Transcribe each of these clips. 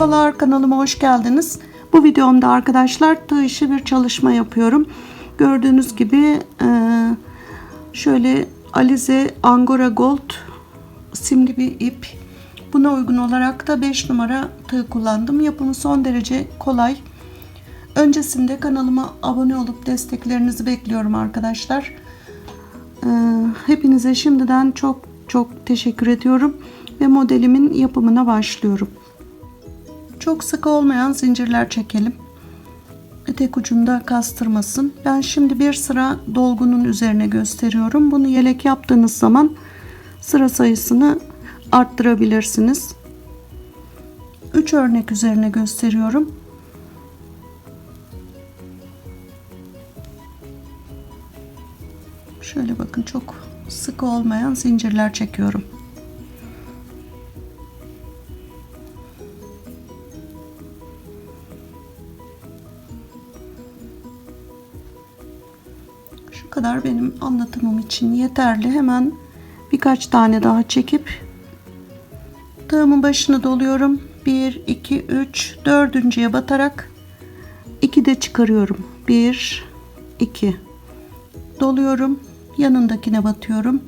Merhabalar kanalıma hoş geldiniz. Bu videomda arkadaşlar tığ bir çalışma yapıyorum. Gördüğünüz gibi e, şöyle Alize Angora Gold simli bir ip. Buna uygun olarak da 5 numara tığ kullandım. Yapımı son derece kolay. Öncesinde kanalıma abone olup desteklerinizi bekliyorum arkadaşlar. E, hepinize şimdiden çok çok teşekkür ediyorum ve modelimin yapımına başlıyorum. Çok sık olmayan zincirler çekelim. Etek ucunda kastırmasın. Ben şimdi bir sıra dolgunun üzerine gösteriyorum. Bunu yelek yaptığınız zaman sıra sayısını arttırabilirsiniz. 3 örnek üzerine gösteriyorum. Şöyle bakın çok sık olmayan zincirler çekiyorum. Kadar benim anlatımım için yeterli. Hemen birkaç tane daha çekip tığımın başını doluyorum. 1 2 3 dördüncüye batarak 2 de çıkarıyorum. 1 2 doluyorum. Yanındakine batıyorum.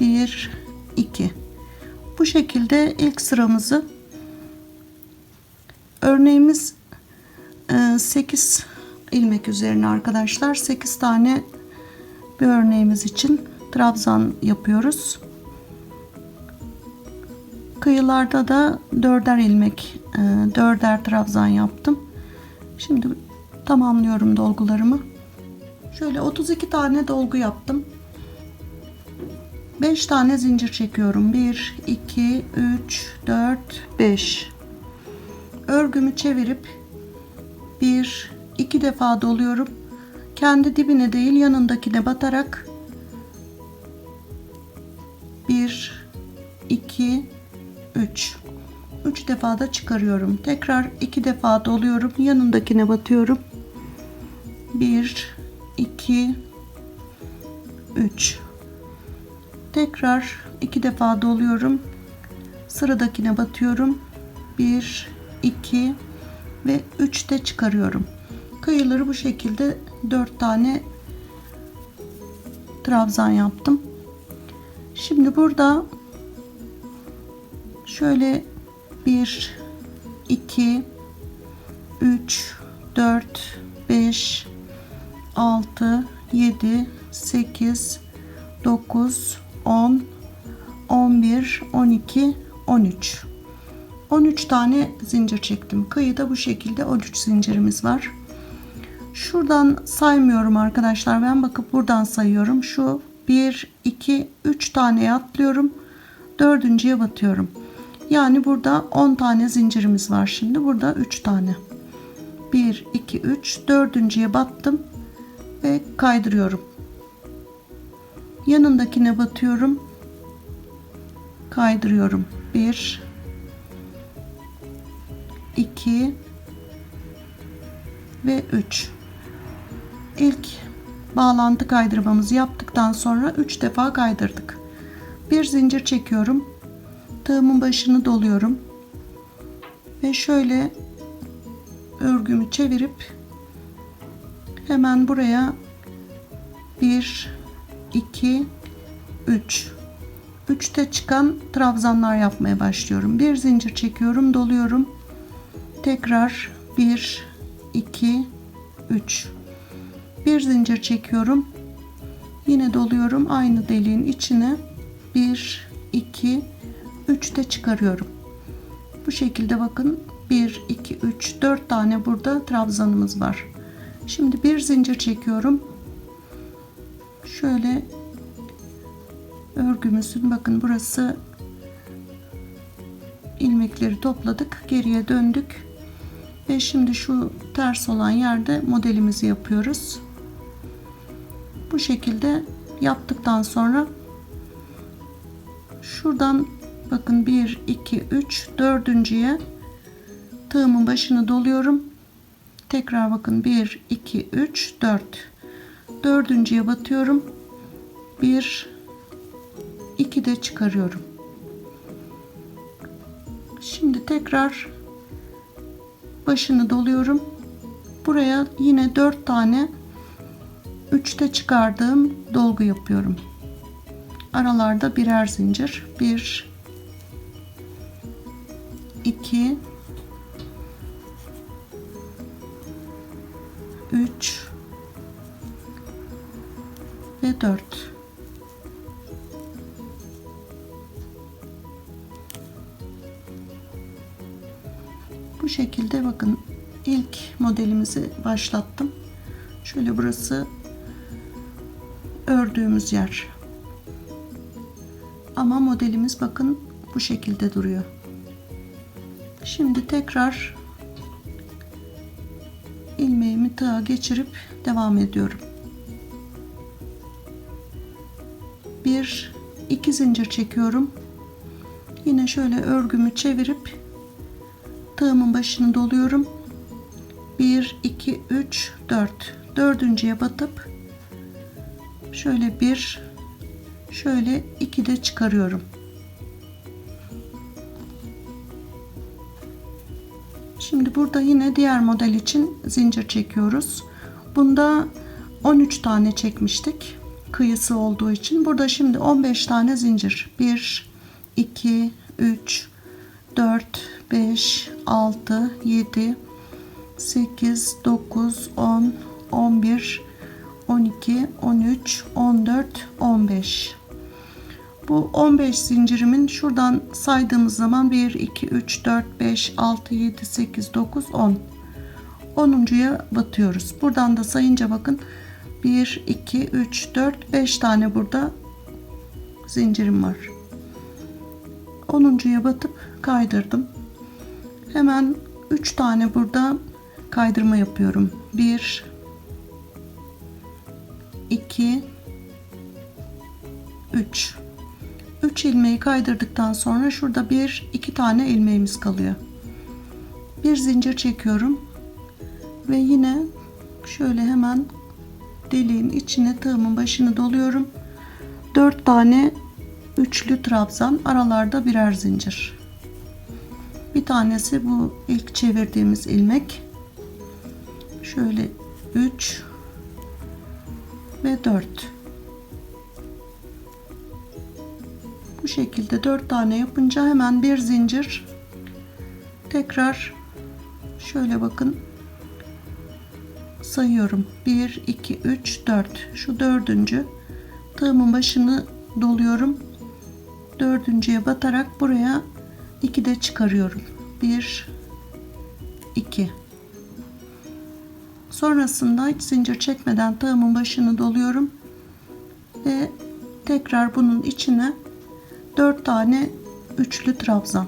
1 2 Bu şekilde ilk sıramızı örneğimiz 8 ilmek üzerine arkadaşlar 8 tane bir örneğimiz için trabzan yapıyoruz. Kıyılarda da dörder ilmek, e, dörder trabzan yaptım. Şimdi tamamlıyorum dolgularımı. Şöyle 32 tane dolgu yaptım. 5 tane zincir çekiyorum. 1, 2, 3, 4, 5. Örgümü çevirip 1, iki defa doluyorum. Kendi dibine değil yanındakine batarak 1 2 3 3 defa da çıkarıyorum. Tekrar iki defa doluyorum. Yanındakine batıyorum. 1 2 3 Tekrar iki defa doluyorum. Sıradakine batıyorum. 1 2 ve 3 de çıkarıyorum kıyıları bu şekilde 4 tane trabzan yaptım. Şimdi burada şöyle 1 2 3 4 5 6 7 8 9 10 11 12 13 13 tane zincir çektim. Kıyıda bu şekilde 13 zincirimiz var. Şuradan saymıyorum arkadaşlar. Ben bakıp buradan sayıyorum. Şu 1, 2, 3 tane atlıyorum. Dördüncüye batıyorum. Yani burada 10 tane zincirimiz var. Şimdi burada 3 tane. 1, 2, 3. Dördüncüye battım. Ve kaydırıyorum. Yanındakine batıyorum. Kaydırıyorum. 1, 2 ve 3 ilk bağlantı kaydırmamızı yaptıktan sonra 3 defa kaydırdık. Bir zincir çekiyorum. Tığımın başını doluyorum. Ve şöyle örgümü çevirip hemen buraya 1 2 3 3'te çıkan trabzanlar yapmaya başlıyorum. Bir zincir çekiyorum, doluyorum. Tekrar 1 2 3 bir zincir çekiyorum. Yine doluyorum aynı deliğin içine. 1 2 3 de çıkarıyorum. Bu şekilde bakın. 1 2 3 4 tane burada trabzanımız var. Şimdi bir zincir çekiyorum. Şöyle örgümüzün bakın burası ilmekleri topladık geriye döndük. Ve şimdi şu ters olan yerde modelimizi yapıyoruz bu şekilde yaptıktan sonra şuradan bakın 1 2 3 dördüncüye tığımın başını doluyorum. Tekrar bakın 1 2 3 4 dördüncüye batıyorum. 1 2 de çıkarıyorum. Şimdi tekrar başını doluyorum. Buraya yine 4 tane 3'te çıkardığım dolgu yapıyorum. Aralarda birer zincir. 1 2 3 ve 4 Bu şekilde bakın ilk modelimizi başlattım. Şöyle burası ördüğümüz yer. Ama modelimiz bakın bu şekilde duruyor. Şimdi tekrar ilmeğimi tığa geçirip devam ediyorum. Bir iki zincir çekiyorum. Yine şöyle örgümü çevirip tığımın başını doluyorum. 1 2 3 4 dördüncüye batıp şöyle bir şöyle iki de çıkarıyorum. Şimdi burada yine diğer model için zincir çekiyoruz. Bunda 13 tane çekmiştik. Kıyısı olduğu için. Burada şimdi 15 tane zincir. 1 2 3 4 5 6 7 8 9 10 11 12 13 14 15 bu 15 zincirimin şuradan saydığımız zaman 1 2 3 4 5 6 7 8 9 10 10'uncuya batıyoruz. Buradan da sayınca bakın 1 2 3 4 5 tane burada zincirim var. 10'uncuya batıp kaydırdım. Hemen 3 tane burada kaydırma yapıyorum. 1 2 3 3 ilmeği kaydırdıktan sonra şurada bir iki tane ilmeğimiz kalıyor. Bir zincir çekiyorum ve yine şöyle hemen deliğin içine tığımın başını doluyorum. 4 tane üçlü trabzan aralarda birer zincir. Bir tanesi bu ilk çevirdiğimiz ilmek. Şöyle 3 ve 4 bu şekilde 4 tane yapınca hemen bir zincir. Tekrar şöyle bakın. Sayıyorum. 1 2 3 4 şu dördüncü. Tığımın başını doluyorum. Dördüncüye batarak buraya 2 de çıkarıyorum. 1 2 sonrasında hiç zincir çekmeden tığımın başını doluyorum. Ve tekrar bunun içine 4 tane üçlü trabzan.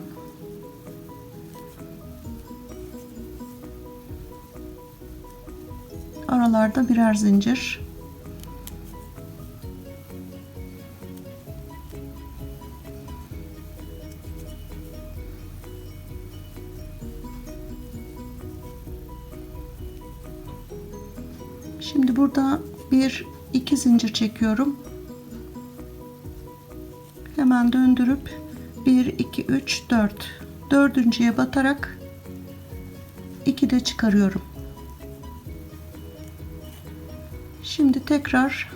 Aralarda birer zincir Şimdi burada bir iki zincir çekiyorum. Hemen döndürüp 1 2 3 4 dördüncüye batarak 2 de çıkarıyorum. Şimdi tekrar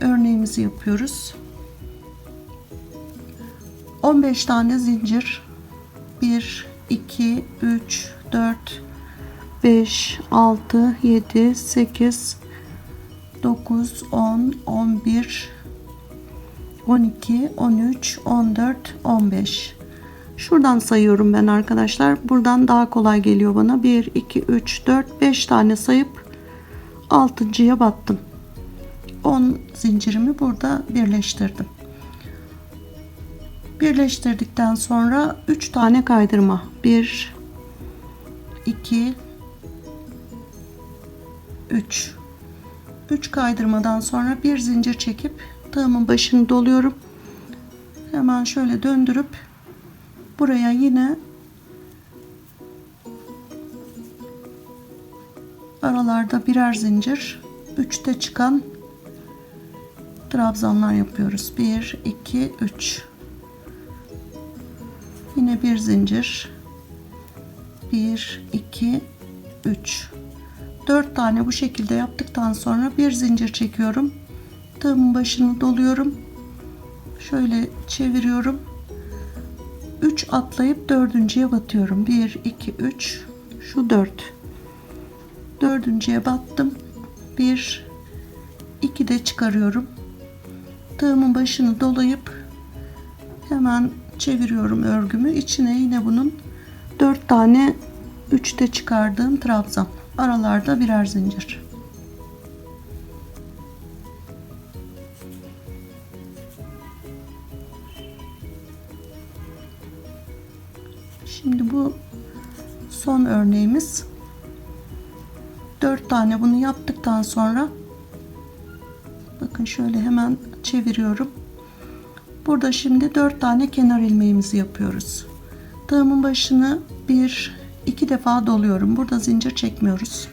örneğimizi yapıyoruz. 15 tane zincir 1 2 3 4 5 6 7 8 9 10 11 12 13 14 15 Şuradan sayıyorum ben arkadaşlar. Buradan daha kolay geliyor bana. 1 2 3 4 5 tane sayıp 6.ya battım. 10 zincirimi burada birleştirdim. Birleştirdikten sonra 3 tane kaydırma. 1 2 3 3 kaydırmadan sonra bir zincir çekip tığımın başını doluyorum. Hemen şöyle döndürüp buraya yine aralarda birer zincir 3'te çıkan trabzanlar yapıyoruz. 1 2 3 Yine bir zincir. 1 2 3 4 tane bu şekilde yaptıktan sonra bir zincir çekiyorum. Tığımın başını doluyorum. Şöyle çeviriyorum. 3 atlayıp dördüncüye batıyorum. 1 2 3 şu 4. Dördüncüye battım. 1 2 de çıkarıyorum. Tığımın başını dolayıp hemen çeviriyorum örgümü. İçine yine bunun 4 tane 3'te çıkardığım trabzan. Aralarda birer zincir. Şimdi bu son örneğimiz. 4 tane bunu yaptıktan sonra bakın şöyle hemen çeviriyorum. Burada şimdi 4 tane kenar ilmeğimizi yapıyoruz. Tığımın başını bir iki defa doluyorum. Burada zincir çekmiyoruz.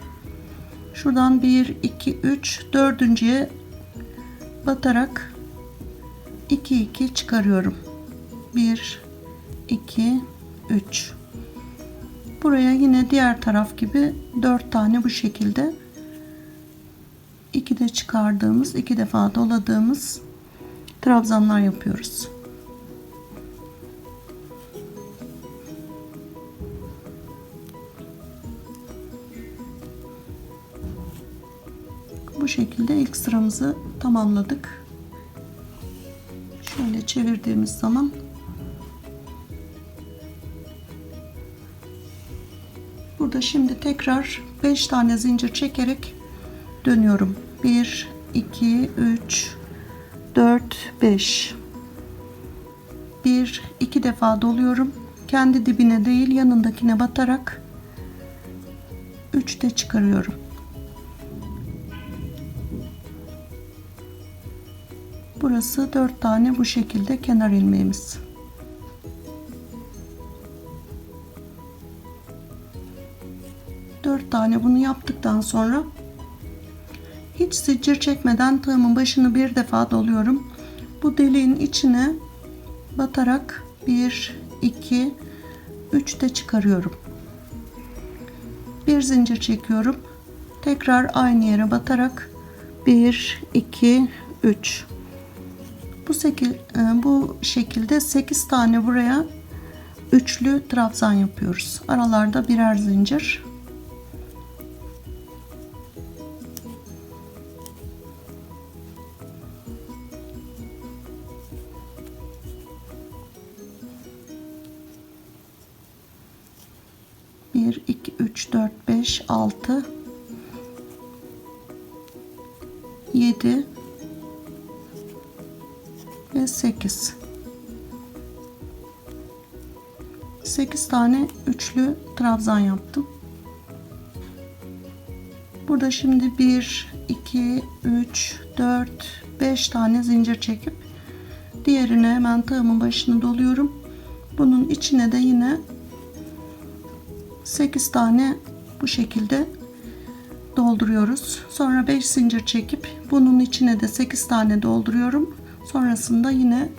Şuradan 1 2 3 dördüncüye batarak 2 2 çıkarıyorum. 1 2 3 Buraya yine diğer taraf gibi 4 tane bu şekilde 2 de çıkardığımız, iki defa doladığımız trabzanlar yapıyoruz. Şekilde ilk sıramızı tamamladık. Şöyle çevirdiğimiz zaman Burada şimdi tekrar 5 tane zincir çekerek dönüyorum. 1 2 3 4 5 1 2 defa doluyorum. Kendi dibine değil yanındakine batarak 3 de çıkarıyorum. Burası 4 tane bu şekilde kenar ilmeğimiz. Dört tane bunu yaptıktan sonra hiç zincir çekmeden tığımın başını bir defa doluyorum. Bu deliğin içine batarak 1 2 3 de çıkarıyorum. Bir zincir çekiyorum. Tekrar aynı yere batarak 1 2 3 bu, şekil, e, bu şekilde 8 tane buraya üçlü trabzan yapıyoruz. Aralarda birer zincir. Üçlü trabzan yaptım. Burada şimdi 1 2 3 4 5 tane zincir çekip diğerine hemen tığımın başını doluyorum. Bunun içine de yine 8 tane bu şekilde dolduruyoruz. Sonra 5 zincir çekip bunun içine de 8 tane dolduruyorum. Sonrasında yine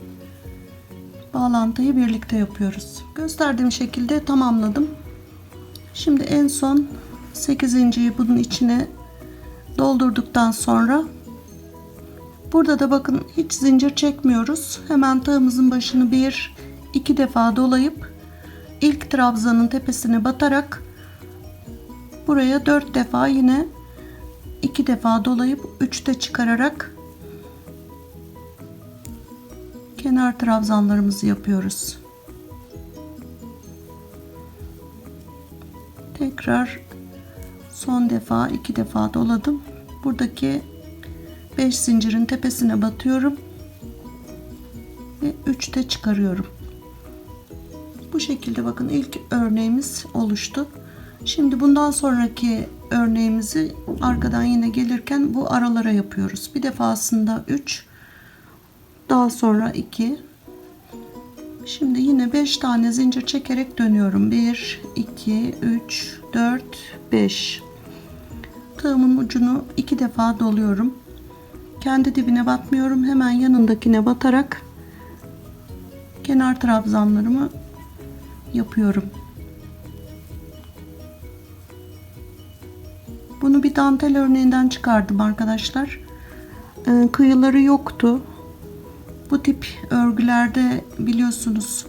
bağlantıyı birlikte yapıyoruz. Gösterdiğim şekilde tamamladım. Şimdi en son 8.yi bunun içine doldurduktan sonra burada da bakın hiç zincir çekmiyoruz. Hemen tığımızın başını bir iki defa dolayıp ilk trabzanın tepesine batarak buraya dört defa yine iki defa dolayıp üçte çıkararak kenar trabzanlarımızı yapıyoruz. Tekrar son defa iki defa doladım. Buradaki 5 zincirin tepesine batıyorum ve 3'te çıkarıyorum. Bu şekilde bakın ilk örneğimiz oluştu. Şimdi bundan sonraki örneğimizi arkadan yine gelirken bu aralara yapıyoruz. Bir defasında 3 daha sonra 2 şimdi yine 5 tane zincir çekerek dönüyorum 1 2 3 4 5 tığımın ucunu iki defa doluyorum kendi dibine batmıyorum hemen yanındakine batarak kenar trabzanlarımı yapıyorum. Bunu bir dantel örneğinden çıkardım arkadaşlar. Ee, kıyıları yoktu. Bu tip örgülerde biliyorsunuz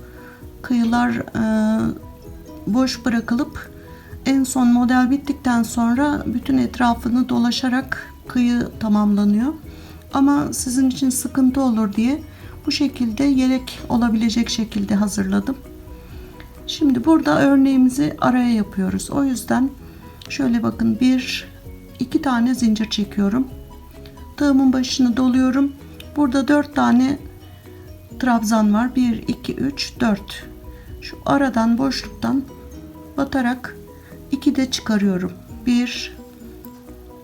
kıyılar e, boş bırakılıp en son model bittikten sonra bütün etrafını dolaşarak kıyı tamamlanıyor. Ama sizin için sıkıntı olur diye bu şekilde yelek olabilecek şekilde hazırladım. Şimdi burada örneğimizi araya yapıyoruz. O yüzden şöyle bakın bir iki tane zincir çekiyorum. Tığımın başını doluyorum. Burada dört tane trabzan var. 1 2 3 4. Şu aradan boşluktan batarak 2 de çıkarıyorum. 1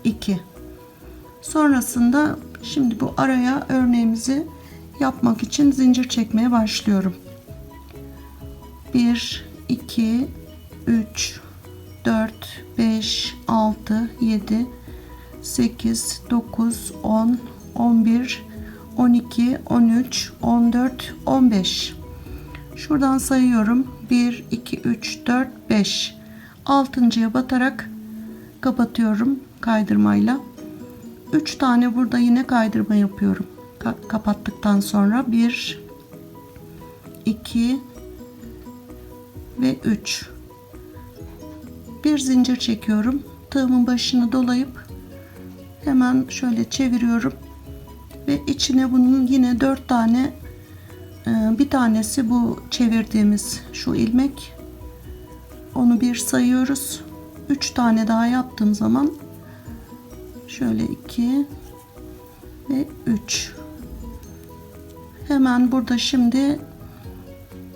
2. Sonrasında şimdi bu araya örneğimizi yapmak için zincir çekmeye başlıyorum. 1 2 3 4 5 6 7 8 9 10 11 12 13 14 15 Şuradan sayıyorum. 1 2 3 4 5 altıncıya batarak kapatıyorum kaydırmayla. 3 tane burada yine kaydırma yapıyorum. Ka- kapattıktan sonra 1 2 ve 3 bir zincir çekiyorum. Tığımın başını dolayıp hemen şöyle çeviriyorum ve içine bunun yine 4 tane e, bir tanesi bu çevirdiğimiz şu ilmek. Onu bir sayıyoruz. 3 tane daha yaptığım zaman şöyle 2 ve 3 hemen burada şimdi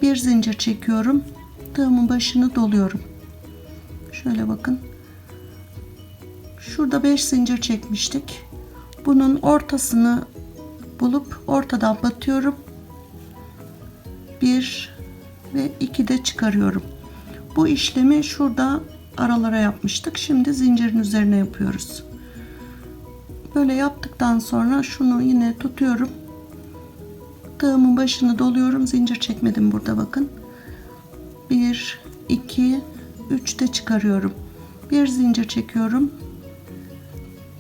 bir zincir çekiyorum. Tığımın başını doluyorum. Şöyle bakın. Şurada 5 zincir çekmiştik. Bunun ortasını bulup ortadan batıyorum. Bir ve iki de çıkarıyorum. Bu işlemi şurada aralara yapmıştık. Şimdi zincirin üzerine yapıyoruz. Böyle yaptıktan sonra şunu yine tutuyorum. Tığımın başını doluyorum. Zincir çekmedim burada bakın. 1 2 3 de çıkarıyorum. Bir zincir çekiyorum.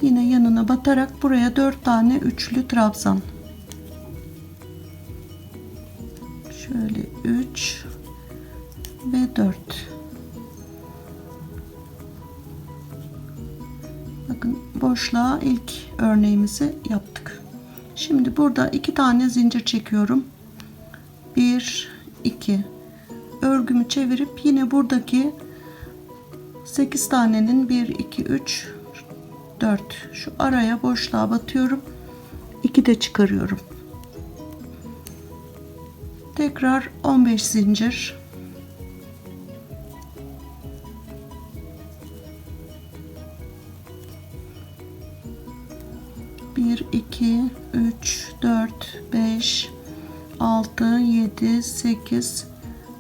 Yine yanına batarak buraya 4 tane üçlü trabzan. Şöyle 3 ve 4. Bakın boşluğa ilk örneğimizi yaptık. Şimdi burada iki tane zincir çekiyorum. 1 2 örgümü çevirip yine buradaki 8 tanenin 1 2 3 4 şu araya boşluğa batıyorum. 2 de çıkarıyorum. Tekrar 15 zincir. Bir, iki, üç, dört, beş, altı, yedi, sekiz,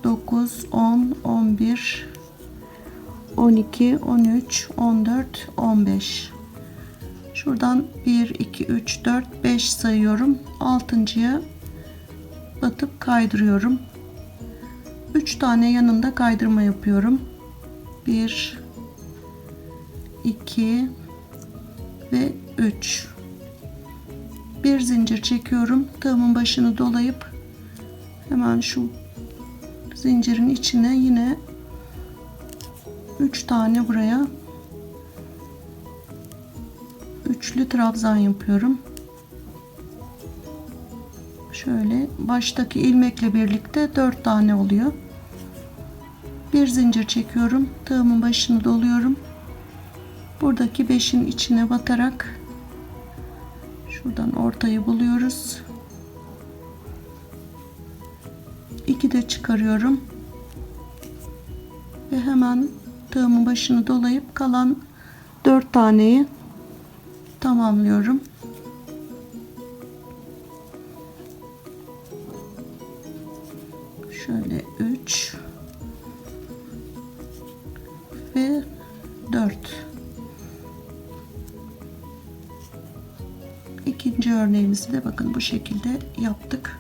dokuz, on, on bir, on iki, on üç, on dört, on beş. Şuradan 1, 2, 3, 4, 5 sayıyorum. Altıncıya batıp kaydırıyorum. 3 tane yanında kaydırma yapıyorum. 1 2 ve 3 bir zincir çekiyorum. Tığımın başını dolayıp hemen şu zincirin içine yine 3 tane buraya üçlü trabzan yapıyorum. Şöyle baştaki ilmekle birlikte 4 tane oluyor. Bir zincir çekiyorum. Tığımın başını doluyorum. Buradaki 5'in içine batarak şuradan ortayı buluyoruz. 2 de çıkarıyorum. Ve hemen tığımın başını dolayıp kalan 4 taneyi tamamlıyorum. Şöyle 3 ve 4 ikinci örneğimizi de bakın bu şekilde yaptık.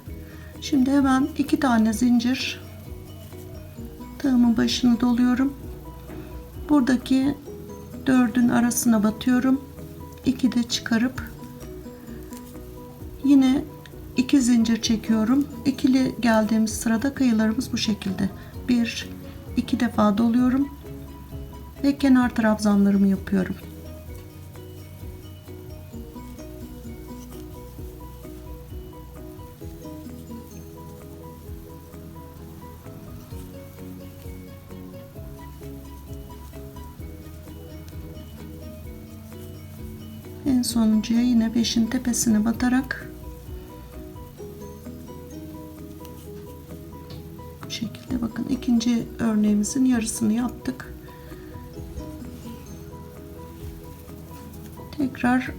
Şimdi hemen iki tane zincir Tığımın başını doluyorum. Buradaki dördün arasına batıyorum. 2 de çıkarıp yine iki zincir çekiyorum. İkili geldiğimiz sırada kıyılarımız bu şekilde. Bir, iki defa doluyorum ve kenar trabzanlarımı yapıyorum. En sonuncuya yine 5'in tepesine batarak bu şekilde bakın ikinci örneğimizin yarısını yaptık. Tekrar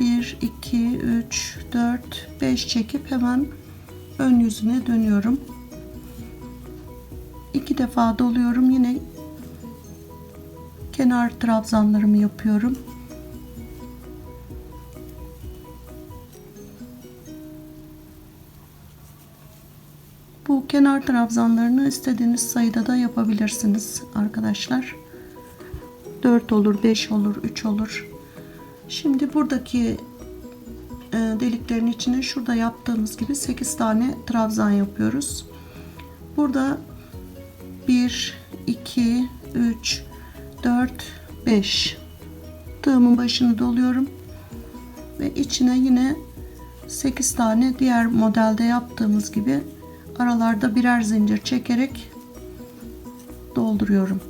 1 2 3 4 5 çekip hemen ön yüzüne dönüyorum. İki defa doluyorum. Yine kenar trabzanlarımı yapıyorum. Kenar trabzanlarını istediğiniz sayıda da yapabilirsiniz arkadaşlar. 4 olur, 5 olur, 3 olur. Şimdi buradaki e, deliklerin içine şurada yaptığımız gibi 8 tane trabzan yapıyoruz. Burada 1 2 3 4 5 tığımın başını doluyorum ve içine yine 8 tane diğer modelde yaptığımız gibi aralarda birer zincir çekerek dolduruyorum.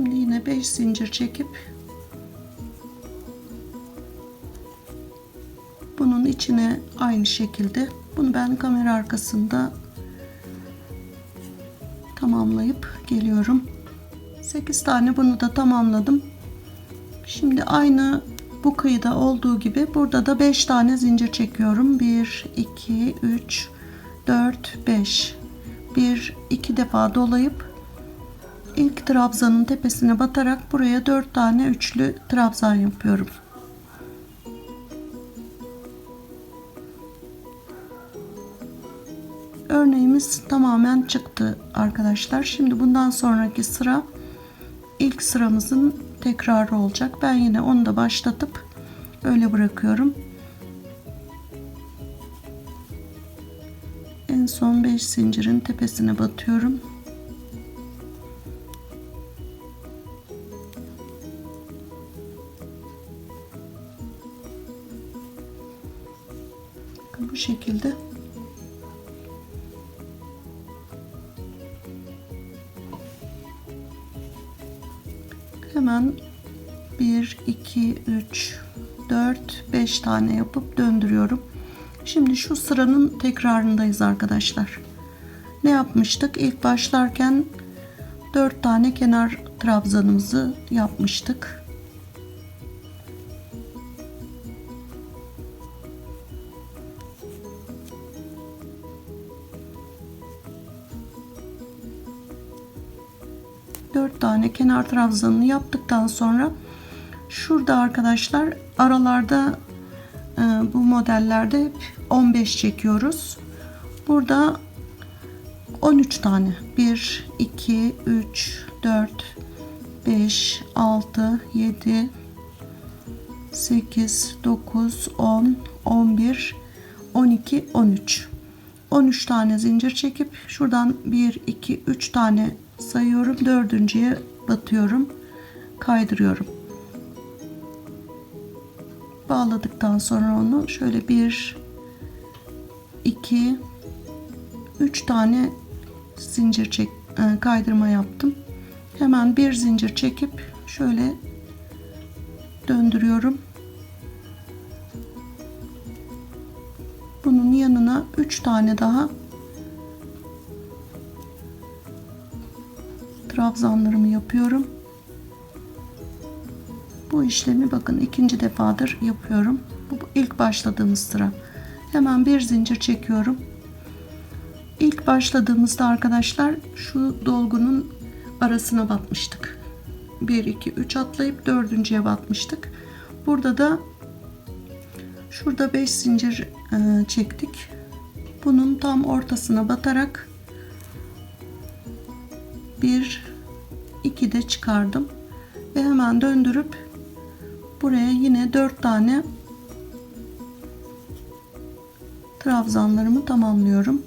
Şimdi yine 5 zincir çekip bunun içine aynı şekilde bunu ben kamera arkasında tamamlayıp geliyorum. 8 tane bunu da tamamladım. Şimdi aynı bu kıyıda olduğu gibi burada da 5 tane zincir çekiyorum. 1 2 3 4 5 1 2 defa dolayıp ilk trabzanın tepesine batarak buraya 4 tane üçlü trabzan yapıyorum. Örneğimiz tamamen çıktı arkadaşlar. Şimdi bundan sonraki sıra ilk sıramızın tekrarı olacak. Ben yine onu da başlatıp öyle bırakıyorum. En son 5 zincirin tepesine batıyorum. Şekilde. Hemen 1 2 3 4 5 tane yapıp döndürüyorum. Şimdi şu sıranın tekrarındayız arkadaşlar. Ne yapmıştık? İlk başlarken 4 tane kenar trabzanımızı yapmıştık 4 tane kenar trabzanını yaptıktan sonra şurada arkadaşlar aralarda e, bu modellerde hep 15 çekiyoruz. Burada 13 tane 1 2 3 4 5 6 7 8 9 10 11 12 13 13 tane zincir çekip şuradan 1 2 3 tane sayıyorum. Dördüncüye batıyorum. Kaydırıyorum. Bağladıktan sonra onu şöyle bir iki üç tane zincir çek e, kaydırma yaptım. Hemen bir zincir çekip şöyle döndürüyorum. Bunun yanına üç tane daha trabzanlarımı yapıyorum. Bu işlemi bakın ikinci defadır yapıyorum. Bu ilk başladığımız sıra. Hemen bir zincir çekiyorum. İlk başladığımızda arkadaşlar şu dolgunun arasına batmıştık. 1 2 3 atlayıp dördüncüye batmıştık. Burada da şurada 5 zincir e, çektik. Bunun tam ortasına batarak 1 2 de çıkardım ve hemen döndürüp buraya yine 4 tane trabzanlarımı tamamlıyorum.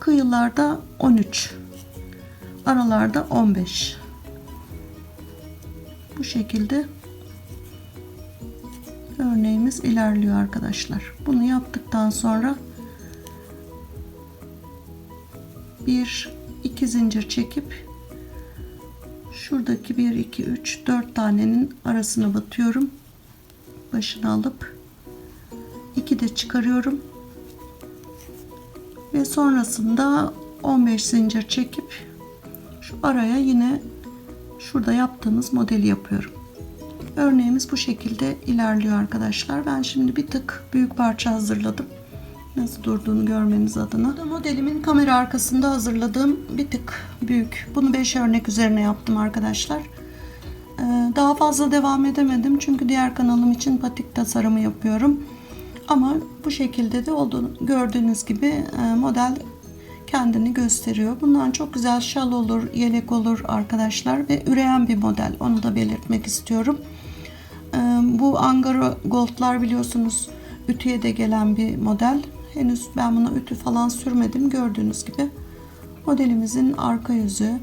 Kıyılarda 13. Aralarda 15. Bu şekilde örneğimiz ilerliyor arkadaşlar. Bunu yaptıktan sonra bir iki zincir çekip şuradaki 1 2 3 4 tanenin arasına batıyorum. Başını alıp 2 de çıkarıyorum. Ve sonrasında 15 zincir çekip şu araya yine şurada yaptığımız modeli yapıyorum. Örneğimiz bu şekilde ilerliyor arkadaşlar. Ben şimdi bir tık büyük parça hazırladım. Nasıl durduğunu görmeniz adına. Bu modelimin kamera arkasında hazırladığım bir tık büyük. Bunu 5 örnek üzerine yaptım arkadaşlar. Ee, Daha fazla devam edemedim çünkü diğer kanalım için patik tasarımı yapıyorum. Ama bu şekilde de olduğunu gördüğünüz gibi e, model kendini gösteriyor. Bundan çok güzel şal olur, yelek olur arkadaşlar ve üreyen bir model. Onu da belirtmek istiyorum. Ee, Bu Angara Gold'lar biliyorsunuz ütüye de gelen bir model. Henüz ben buna ütü falan sürmedim. Gördüğünüz gibi modelimizin arka yüzü,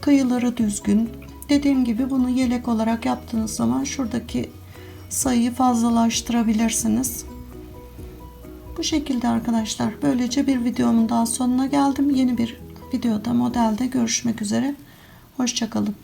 kıyıları düzgün. Dediğim gibi bunu yelek olarak yaptığınız zaman şuradaki sayıyı fazlalaştırabilirsiniz. Bu şekilde arkadaşlar. Böylece bir videomun daha sonuna geldim. Yeni bir videoda modelde görüşmek üzere. Hoşçakalın.